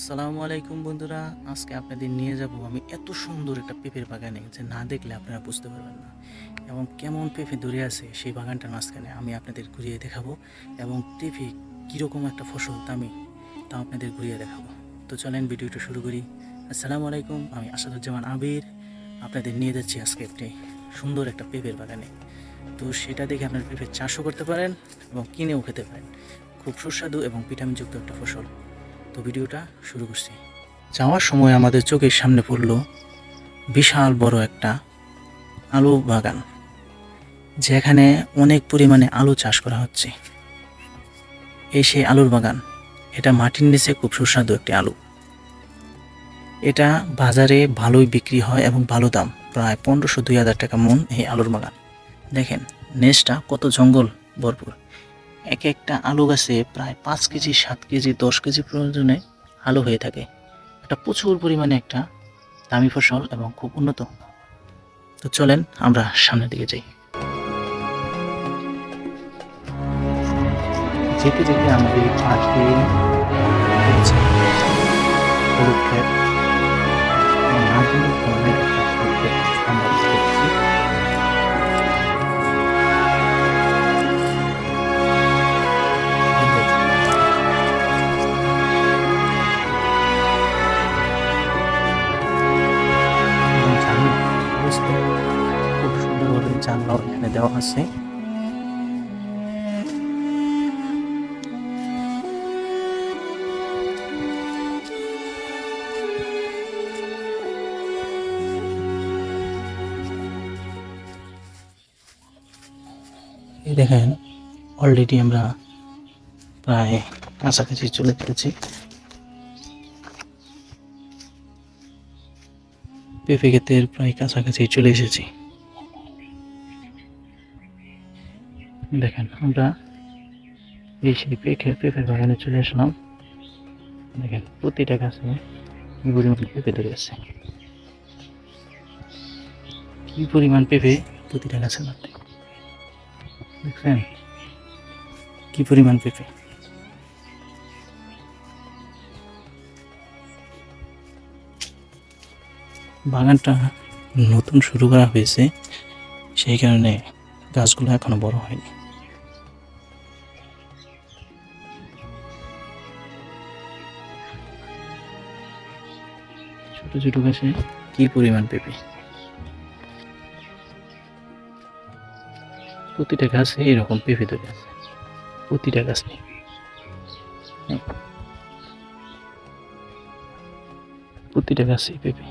আসসালামু আলাইকুম বন্ধুরা, আজকে আপনাদের নিয়ে যাব আমি এত সুন্দর একটা পেঁপের বাগানে যে না দেখলে আপনারা বুঝতে পারবেন না। এবং কেমন পেঁপে ধরে আছে সেই বাগানটার মাঝখানে আমি আপনাদের ঘুরিয়ে দেখাবো এবং পেঁপে কীরকম একটা ফসল আমি তা আপনাদের ঘুরিয়ে দেখাবো। তো চলেন ভিডিওটা শুরু করি। আসসালামু আলাইকুম, আমি আসাদুজ্জামান আবির, আপনাদের নিয়ে যাচ্ছি আজকে একটি সুন্দর একটা পেঁপের বাগানে। তো সেটা দেখে আপনার পেঁপে চাষও করতে পারেন এবং কিনেও খেতে পারেন। খুব সুস্বাদু এবং ভিটামিনযুক্ত একটা ফসল। তো ভিডিওটা শুরু করছি। যাওয়ার সময় আমাদের চোখের সামনে পড়ল বিশাল বড় একটা আলু বাগান, যেখানে অনেক পরিমাণে আলু চাষ করা হচ্ছে। এই সেই আলুর বাগান, এটা মাটির নিচে খুব সুস্বাদু একটি আলু। এটা বাজারে ভালোই বিক্রি হয় এবং ভালো দাম, প্রায় পনেরোশো দুই হাজার টাকা মন এই আলুর বাগান। দেখেন নেচটা কত জঙ্গল ভরপুর। এক একটা আলু গাছে প্রায় পাঁচ কেজি, সাত কেজি, দশ কেজি প্রয়োজনে আলু হয়ে থাকে। এটা প্রচুর পরিমাণে একটা দামি ফসল এবং খুব উন্নত। তো চলেন আমরা সামনের দিকে যাই। যেতে যেতে আমাদের পাশ হলুদ ক্ষেত জানলাও এখানে দেওয়া আছে। দেখেন অলরেডি আমরা প্রায় কাছাকাছি চলে এসেছি পেঁপে ক্ষেতের প্রায় কাছাকাছি চলে এসেছি। দেখেন, আমরা এই সেই পেঁপে বাগানে চলে আসলাম। দেখেন, প্রতিটা গাছে পরিমাণ পেঁপে ধরে আছে। কি পরিমাণ পেঁপে প্রতিটা গাছের মধ্যে। দেখছেন? কি পরিমাণ পেঁপে। বাগানটা নতুন শুরু করা হয়েছে, সেই কারণে গাছগুলো এখনও বড় হয়নি। ছোট ছোট গাছে কি পরিমাণ পেঁপে? প্রতিটা গাছে এরকম পেঁপে ধরে আছে। প্রতিটা গাছে। প্রতিটা গাছে পেঁপে।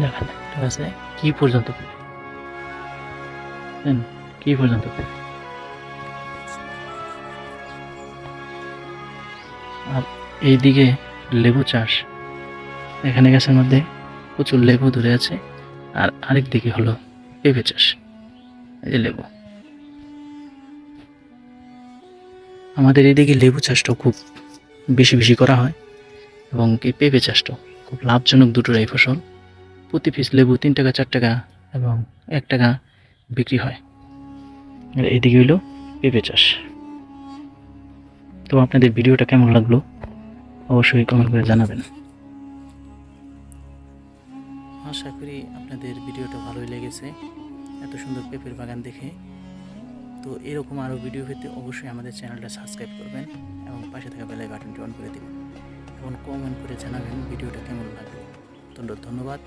দেখেন একটা গাছে কি পর্যন্ত পেঁপে। কি পর্যন্ত? এইদিকে লেবু চাষ। এখানে গাছের মধ্যে প্রচুর লেবু ধরে আছে। আর আরেক দিকে হলো পেঁপে চাষ। এই যে লেবু। আমাদের এদিকে লেবু চাষটাও খুব বেশি বেশি করা হয়। এবং এই পেঁপে চাষটাও খুব লাভজনক দুটোর এই ফসল। প্রতি পিস লেবু তিন টাকা, চার টাকা এবং এক টাকা বিক্রি হয়। আর এদিকে হইল পেঁপে চাষ। তো আপনাদের ভিডিওটা কেমন লাগল? অবশ্যই কমেন্ট করে জানাবেন। আশা করি আপনাদের ভিডিওটা ভালোই লেগেছে। এত সুন্দর পেঁপের বাগান দেখে। তো এরকম আরও ভিডিও পেতে অবশ্যই আমাদের চ্যানেলটা সাবস্ক্রাইব করবেন এবং পাশে থাকা বেলায় বাটনটি অন করে দেবেন। এবং কমেন্ট করে জানাবেন ভিডিওটা কেমন লাগল। তো ধন্যবাদ।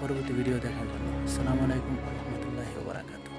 পরবর্তী ভিডিও দেখার জন্য। আসসালামু আলাইকুম রহমতুল্লাহ বারাকাতু